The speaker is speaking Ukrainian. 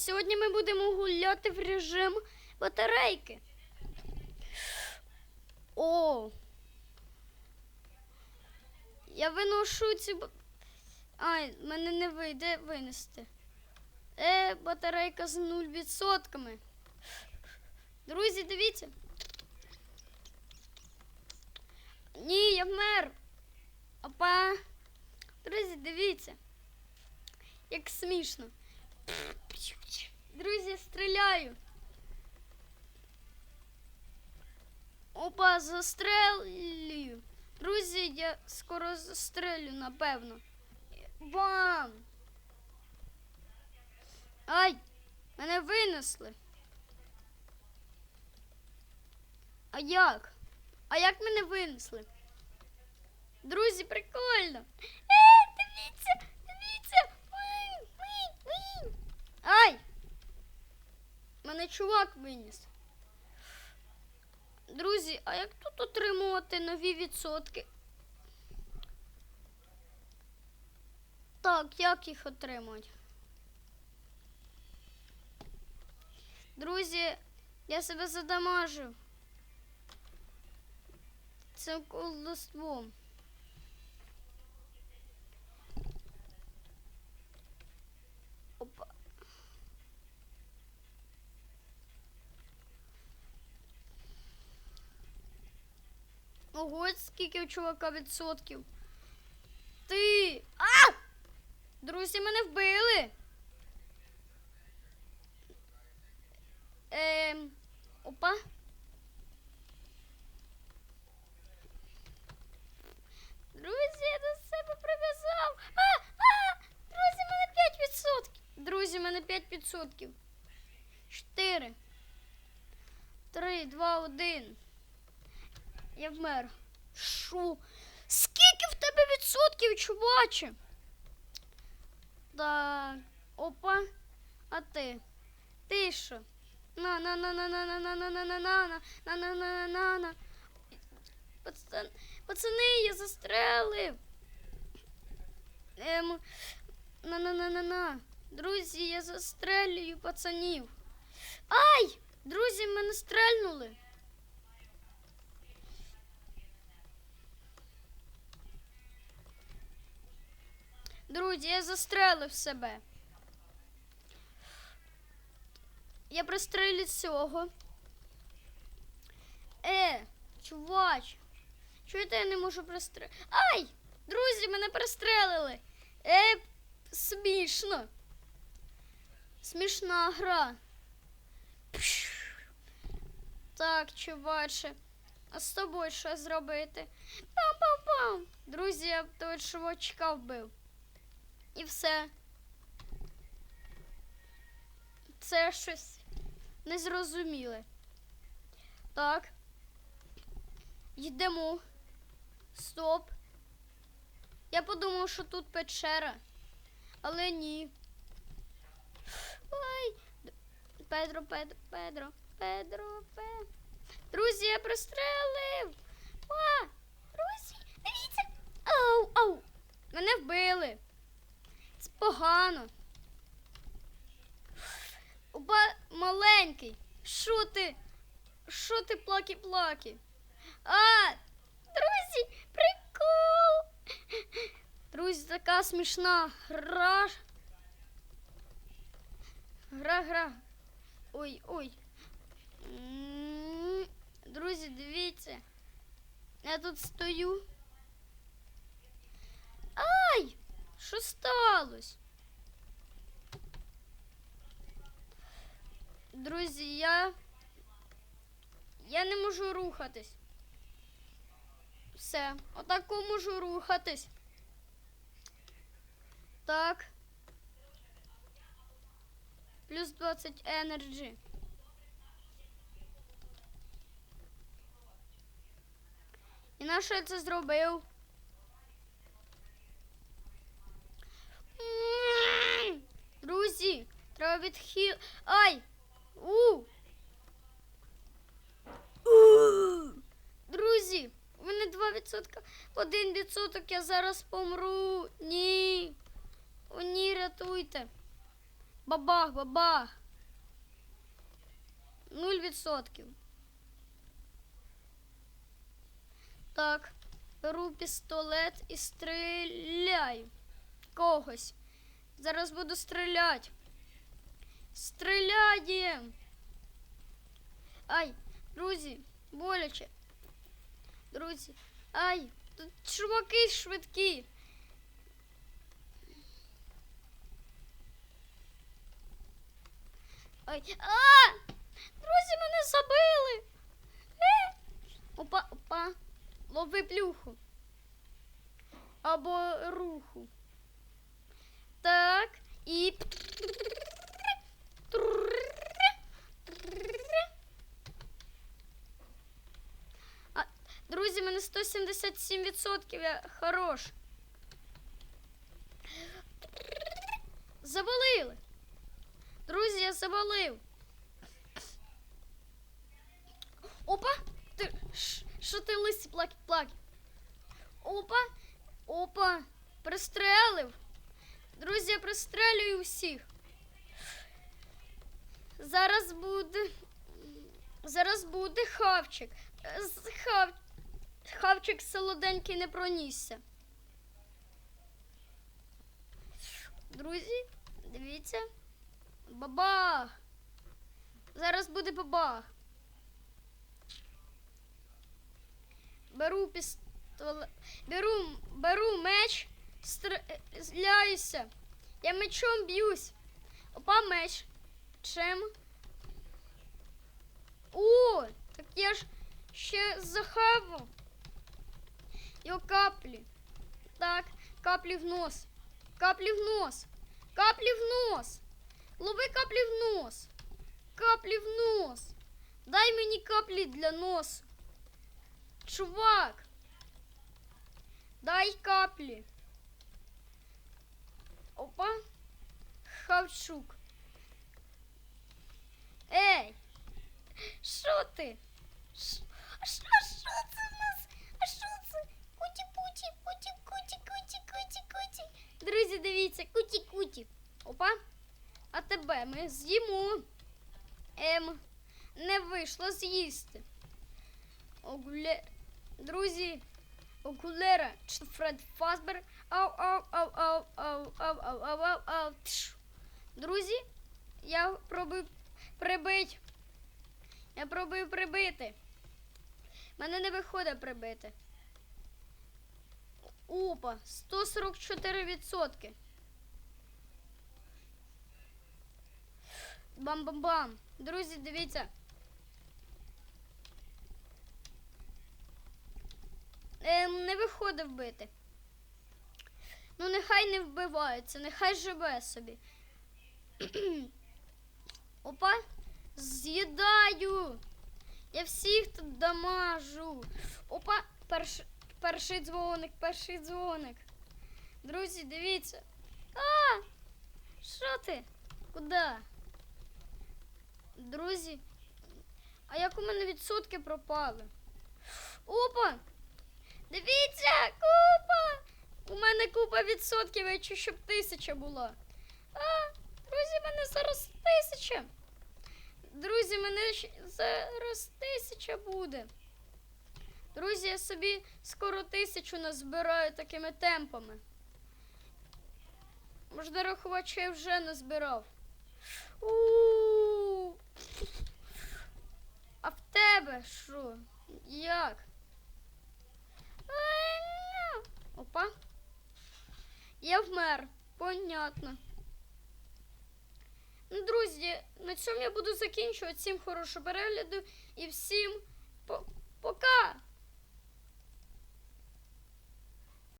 сьогодні ми будемо гуляти в режим батарейки. О! Я виношу цю. Ай, мене не вийде винести. Е, батарейка з 0%. Друзі, дивіться. Ні, я вмер. Опа. Друзі, дивіться. Як смішно. Друзі, стріляю. Опа, застрелюю. Друзі, я скоро застрелю, напевно. Бам! Ай! Мене винесли. А як? А як мене винесли? Друзі, прикольно. Е, дивіться, дивіться. Ой, ой, ой. Ай! Мене чувак виніс. Друзі, а як тут отримувати нові відсотки? Так, як їх отримати? Друзі, я себе задамажив. Цим колдоством. Ого, скільки у чувака відсотків. Ти. А! Друзі, мене вбили. Ем. Опа. Друзі, я до себе прив'язав. А! А! Друзі, мене 5%. Друзі, мене 5%. 4. 3, 2, 1. Я вмер. Шо? Скільки в тебе відсотків, чуваче? Так. Опа. А ти? Ти що? На на на на на на на на на на на на на на на на на Пацан, пацани, я застрелив. Ем, на на на на на Друзі, я застрелюю пацанів. Ай! Друзі, мене стрельнули. Друзі, я застрелив себе. Я пристрелю цього. Е, чувач. Чуєте, я не можу пристрелити. Ай! Друзі, мене пристрелили. Е, смішно. Смішна гра. Так, чуваче. А з тобою що зробити? Пам-пам-пам. Друзі, я того чувачка вбив. І все. Це щось незрозуміле. Так. Йдемо. Стоп. Я подумав, що тут печера. Але ні. Ой. Педро, Педро, Педро, Педро, Педро. Друзі, я пристрелив. А, друзі, дивіться. Ау, ау. Мене вбили. Погано. Опа, маленький. Що ти? Що ти плакі-плакі? А, друзі, прикол. Друзі, така смішна гра. Гра, гра. Ой, ой. Друзі, дивіться. Я тут стою. Ай! Що сталося? Друзі, я. Я не можу рухатись. Все, отако можу рухатись. Так. Плюс 20 енерджі. І на що я це зробив? Відхил. Ай! У! У! Друзі, у мене 2%. 1% я зараз помру. Ні. О, ні, рятуйте. Бабах, бабах. Нуль відсотків. Так, беру пістолет і стріляю. Когось. Зараз буду стріляти. Стріляємо. Ай, друзі, боляче. Друзі, ай, тут чуваки швидкі. Ай, а! Друзі, мене забили. Е! Опа, опа. Лови плюху. Або руху. Так, і. А, друзі, мене 177%. Я хорош. Завалили. Друзі, я завалив. Опа! Ти що ти лисі плаки плаки? Опа! Опа! Пристрелив. Друзі, я пристрелюю всіх. Зараз буде. Зараз буде хавчик. Е, з- Хав... Хавчик солоденький не пронісся. Друзі, дивіться. Бабах! Зараз буде бабах. Беру пістолет. Беру, беру меч, стріляюся. Я мечом б'юсь. Опа, меч. Чим? О, так я ж ще захавав. Його каплі. Так, каплі в нос. Каплі в нос. Каплі в нос. Лови каплі в нос. Каплі в нос. Дай мені каплі для носу. Чувак. Дай каплі. Опа. Хавчук. Ей. Що ти? Ш- А що, Ми з'їмо. Ем, не вийшло з'їсти. Огуле... Друзі, окулера Фред Фазбер. Ау, ау, ау, ау, ау, ау, ау, ау, ау, ау. Тш. Друзі, я пробую прибити. Я пробую прибити. Мене не виходить прибити. Опа, 144%. Бам-бам-бам. Друзі, дивіться. Ем, не виходить вбити. Ну, нехай не вбивається, нехай живе собі. Опа, з'їдаю. Я всіх тут дамажу. Опа, перш, перший дзвоник, перший дзвоник. Друзі, дивіться. А! Що ти? Куди? Друзі, а як у мене відсотки пропали? Опа! Дивіться, купа! У мене купа відсотків, я хочу, щоб тисяча була. А, друзі, мене зараз тисяча. Друзі, мене зараз тисяча буде. Друзі, я собі скоро тисячу назбираю такими темпами. Можна рахувати, я вже назбирав. У. А в тебе що? Як? Опа. Я вмер. Понятно. Ну, друзі, на цьому я буду закінчувати. Всім хорошого перегляду і всім по- пока!